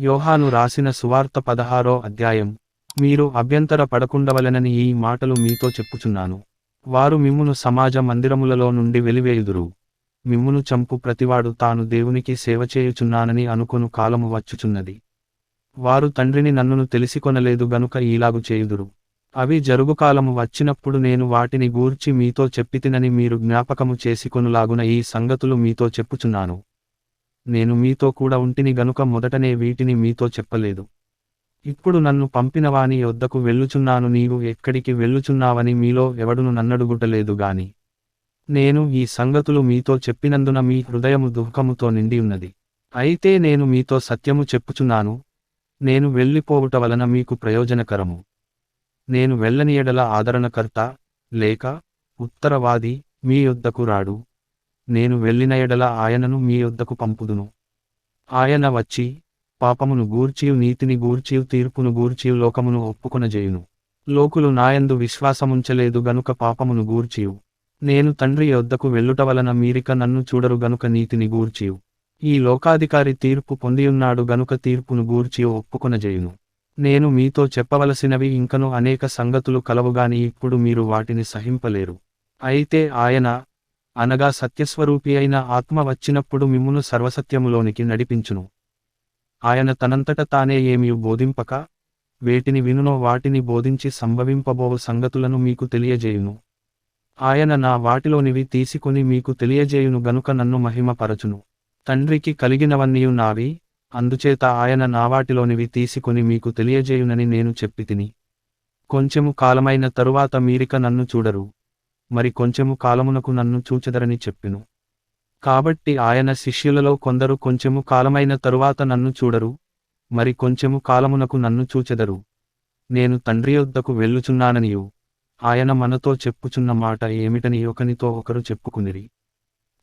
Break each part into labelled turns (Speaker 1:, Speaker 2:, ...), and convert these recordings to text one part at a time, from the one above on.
Speaker 1: యోహాను రాసిన సువార్త పదహారో అధ్యాయం. మీరు అభ్యంతర పడకుండవలెనని ఈ మాటలు మీతో చెప్పుచున్నాను. వారు మిమ్మును సమాజ మందిరములలో నుండి వెలివేయుదురు. మిమ్మును చంపు ప్రతివాడు తాను దేవునికి సేవ చేయుచున్నానని అనుకొను కాలము వచ్చుచున్నది. వారు తండ్రిని నన్నును తెలిసికొనలేదు గనుక ఈలాగు చేయుదురు. అవి జరుగుకాలము వచ్చినప్పుడు నేను వాటిని గూర్చి మీతో చెప్పితినని మీరు జ్ఞాపకము చేసుకొనులాగున ఈ సంగతులు మీతో చెప్పుచున్నాను. నేను మీతో కూడా ఉంటిని గనుక మొదటనే వీటిని మీతో చెప్పలేదు. ఇప్పుడు నన్ను పంపినవాని యొద్దకు వెళ్ళుచున్నాను నీవు ఎక్కడికి వెళ్ళుచున్నావని మీలో ఎవడును నన్నడుగుటలేదు గాని. నేను ఈ సంగతులు మీతో చెప్పినందున మీ హృదయము దుఃఖముతో నిండి ఉన్నది. అయితే నేను మీతో సత్యము చెప్పుచున్నాను. నేను వెళ్ళిపోవుట వలన మీకు ప్రయోజనకరము. నేను వెళ్ళని ఎడల ఆదరణకర్త లేక ఉత్తరవాది మీ యొద్దకు రాడు. నేను వెళ్ళిన ఎడల ఆయనను మీ యొద్దకు పంపుదును. ఆయన వచ్చి పాపమును గూర్చియు నీతిని గూర్చియు తీర్పును గూర్చియు లోకమును ఒప్పుకొనజేయును. లోకులు నాయందు విశ్వాసముంచలేదు గనుక పాపమును గూర్చియు. నేను తండ్రి యొద్దకు వెళ్ళుట వలన మీరిక నన్ను చూడరు గనుక నీతిని గూర్చియు. ఈ లోకాధికారి తీర్పు పొందియున్నాడు గనుక తీర్పును గూర్చియు ఒప్పుకొనజేయును. నేను మీతో చెప్పవలసినవి ఇంకను అనేక సంగతులు కలవుగాని ఇప్పుడు మీరు వాటిని సహింపలేరు. అయితే ఆయన అనగా సత్యస్వరూపి అయిన ఆత్మ వచ్చినప్పుడు మిమ్మును సర్వసత్యములోనికి నడిపించును. ఆయన తనంతట తానే ఏమియు బోధింపక వేటిని వినునో వాటిని బోధించి సంభవింపబోవు సంగతులను మీకు తెలియజేయును. ఆయన నా వాటిలోనివి తీసుకొని మీకు తెలియజేయును గనుక నన్ను మహిమపరచును. తండ్రికి కలిగినవన్నీయు నావి అందుచేత ఆయన నా వాటిలోనివి తీసుకొని మీకు తెలియజేయునని నేను చెప్పితిని. కొంచెము కాలమైన తరువాత మీరిక నన్ను చూడరు. మరి కొంచెము కాలమునకు నన్ను చూచెదరని చెప్పెను. కాబట్టి ఆయన శిష్యులలో కొందరు కొంచెము కాలమైన తరువాత నన్ను చూడరు మరి కొంచెము కాలమునకు నన్ను చూచెదరు. నేను తండ్రి యొద్దకు వెళ్ళుచున్నాననియు ఆయన మనతో చెప్పుచున్న మాట ఏమిటని ఒకనితో ఒకరు చెప్పుకునిరి.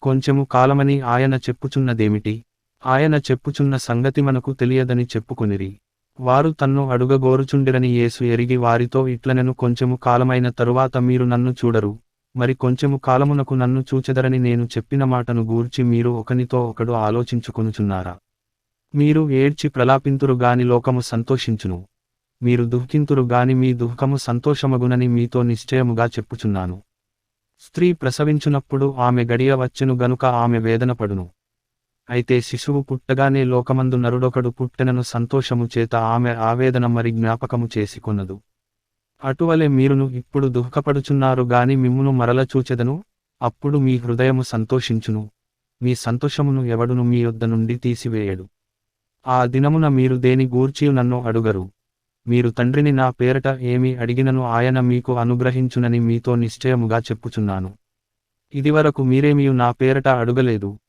Speaker 1: కొంచెము కాలమని ఆయన చెప్పుచున్నదేమిటి ఆయన చెప్పుచున్న సంగతి మనకు తెలియదని చెప్పుకునిరి. వారు తన్ను అడుగగోరుచుండిరని యేసు ఎరిగి వారితో ఇట్లనెను కొంచెము కాలమైన తరువాత మీరు నన్ను చూడరు మరి కొంచెము కాలమునకు నన్ను చూచెదరని నేను చెప్పిన మాటను గూర్చి మీరు ఒకనితో ఒకడు ఆలోచించుకొనుచున్నారా? మీరు ఏడ్చి ప్రలాపింతురు గాని లోకము సంతోషించును. మీరు దుఃఖింతురు గాని మీ దుఃఖము సంతోషమగునని మీతో నిశ్చయముగా చెప్పుచున్నాను. స్త్రీ ప్రసవించునప్పుడు ఆమె గడియ వచ్చెను గనుక ఆమె వేదనపడును అయితే శిశువు పుట్టగానే లోకమందు నరుడొకడు పుట్టెనను సంతోషము చేత ఆమె ఆవేదన మరి జ్ఞాపకము చేసుకొన్నదు అటువలే మీరును ఇప్పుడు దుఃఖపడుచున్నారు గాని మిమ్మును మరల చూచెదను అప్పుడు మీ హృదయము సంతోషించును. మీ సంతోషమును ఎవడును మీ యొద్ద నుండి తీసివేయడు. ఆ దినమున మీరు దేని గూర్చి నన్ను అడుగరు. మీరు తండ్రిని నా పేరట ఏమి అడిగినను ఆయన మీకు అనుగ్రహించునని మీతో నిశ్చయముగా చెప్పుచున్నాను. ఇదివరకు మీరేమీ నా పేరట అడుగలేదు.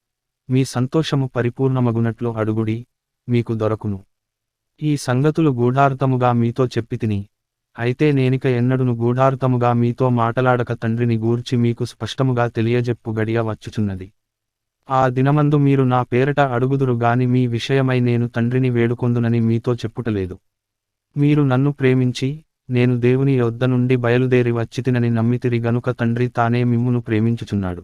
Speaker 1: మీ సంతోషము పరిపూర్ణమగునట్లు అడుగుడి మీకు దొరకును. ఈ సంగతులు గూఢార్థముగా మీతో చెప్పితిని అయితే నేనిక ఎన్నడును గూఢార్థముగా మీతో మాటలాడక తండ్రిని గూర్చి మీకు స్పష్టముగా తెలియజెప్పు గడియ వచ్చుచున్నది. ఆ దినమందు మీరు నా పేరట అడుగుదురు గాని మీ విషయమై నేను తండ్రిని వేడుకొందునని మీతో చెప్పుటలేదు. మీరు నన్ను ప్రేమించి నేను దేవుని యొద్ద నుండి బయలుదేరి వచ్చితినని నమ్మితిరి గనుక తండ్రి తానే మిమ్మును ప్రేమించుచున్నాడు.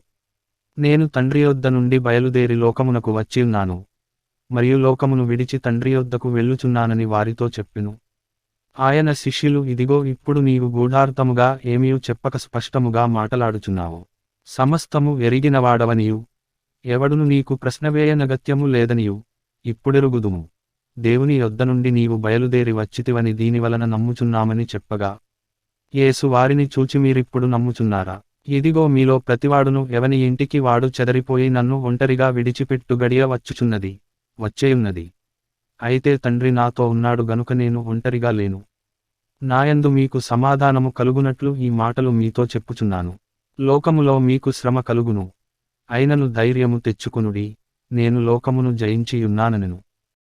Speaker 1: నేను తండ్రి యొద్ద నుండి బయలుదేరి లోకమునకు వచ్చి ఉన్నాను మరియు లోకమును విడిచి తండ్రి యొద్దకు వెళ్ళుచున్నానని వారితో చెప్పెను. ఆయన శిష్యులు ఇదిగో ఇప్పుడు నీవు గూఢార్థముగా ఏమీయు చెప్పక స్పష్టముగా మాటలాడుచున్నావు. సమస్తము ఎరిగినవాడవనియు. ఎవడును నీకు ప్రశ్నవేయనగత్యము లేదనియు. ఇప్పుడెరుగుదుము. దేవుని యొద్ద నుండి నీవు బయలుదేరి వచ్చితివని దీనివలన నమ్ముచున్నామని చెప్పగా యేసు వారిని చూచి మీరిప్పుడు నమ్ముచున్నారా? ఇదిగో మీలో ప్రతివాడును ఎవని ఇంటికి వాడు చెదరిపోయి నన్ను ఒంటరిగా విడిచిపెట్టు గడియ వచ్చుచున్నది వచ్చేయున్నది. అయితే తండ్రి నాతో ఉన్నాడు గనుక నేను ఒంటరిగా లేను. నాయందు మీకు సమాధానము కలుగునట్లు ఈ మాటలు మీతో చెప్పుచున్నాను. లోకములో మీకు శ్రమ కలుగును. అయినను ధైర్యము తెచ్చుకునుడి. నేను లోకమును జయించియున్నానను.